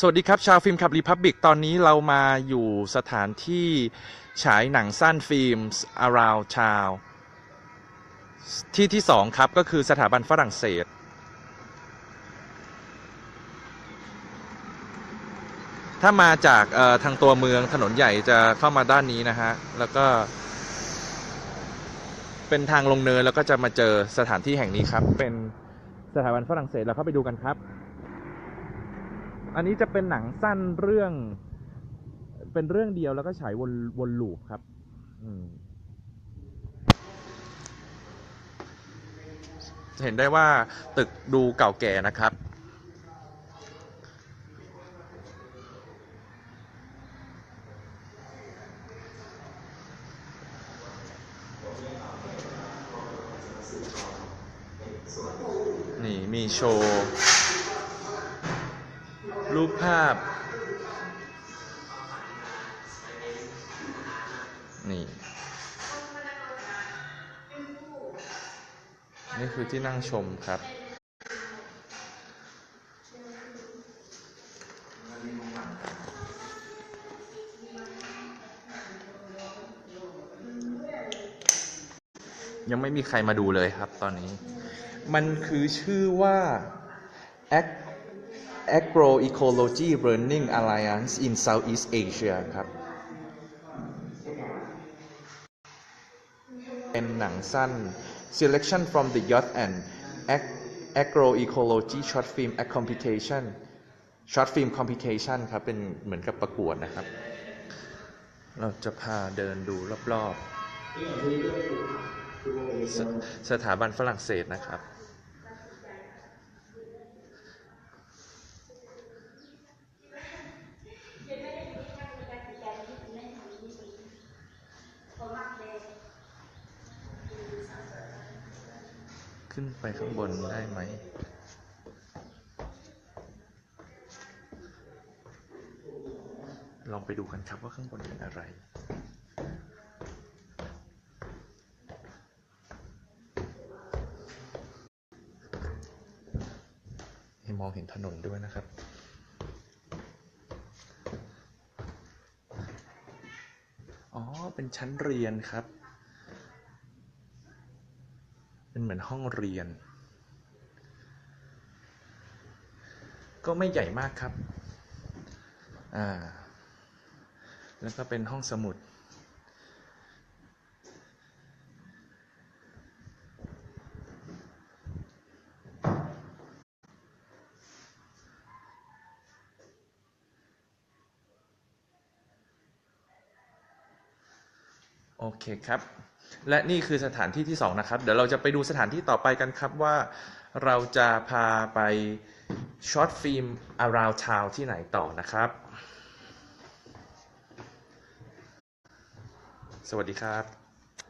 สวัสดีครับ ชาวฟิล์มขับรีพับบิกตอนนี้เรามาอยู่สถานที่ฉายหนังสั้นฟิล์ม around town ที่ที่สองครับ ก็คือสถาบันฝรั่งเศส ถ้ามาจากทางตัวเมืองถนนใหญ่จะเข้ามาด้านนี้นะฮะ แล้วก็ เป็นทางลงเนินแล้วก็จะมาเจอสถานที่แห่งนี้ครับ เป็นสถาบันฝรั่งเศสเราเข้าไปดูกันครับ อันนี้จะเป็นหนังสั้นเรื่อง เป็นเรื่องเดียวแล้วก็ฉายวนวนลูปครับ อืมเห็นได้ว่าตึกดูเก่าแก่นะครับ นี่มีโชว์ รูปภาพ นี่ นี่คือที่นั่งชมครับ ยังไม่มีใครมาดูเลยครับตอนนี้ มันคือชื่อว่า Ag- Agroecology Learning Alliance in Southeast Asia ครับ เป็นหนังสั้น Selection from the Youth and Agroecology Short Film a Competition Short Film Competition ครับ เป็นเหมือนกับประกวดนะครับ เราจะพาเดินดูรอบๆสสถาบันฝรั่งเศสนะครับ ขึ้นไปข้างบนได้ไหม ลองไปดูกันครับว่าข้างบนเป็นอะไรให้มองเห็นถนนด้วยนะครับ อ๋อ เป็นชั้นเรียนครับ เป็นเหมือนห้องเรียน ก็ไม่ใหญ่มากครับ อ่า แล้วก็เป็นห้องสมุด โอเคครับ และนี่คือสถานที่ที่2นะครับ เดี๋ยวเราจะไปดูสถานที่ต่อไปกันครับว่าเราจะพาไปช็อตฟิล์ม around town ที่ไหนต่อนะครับ สวัสดีครับ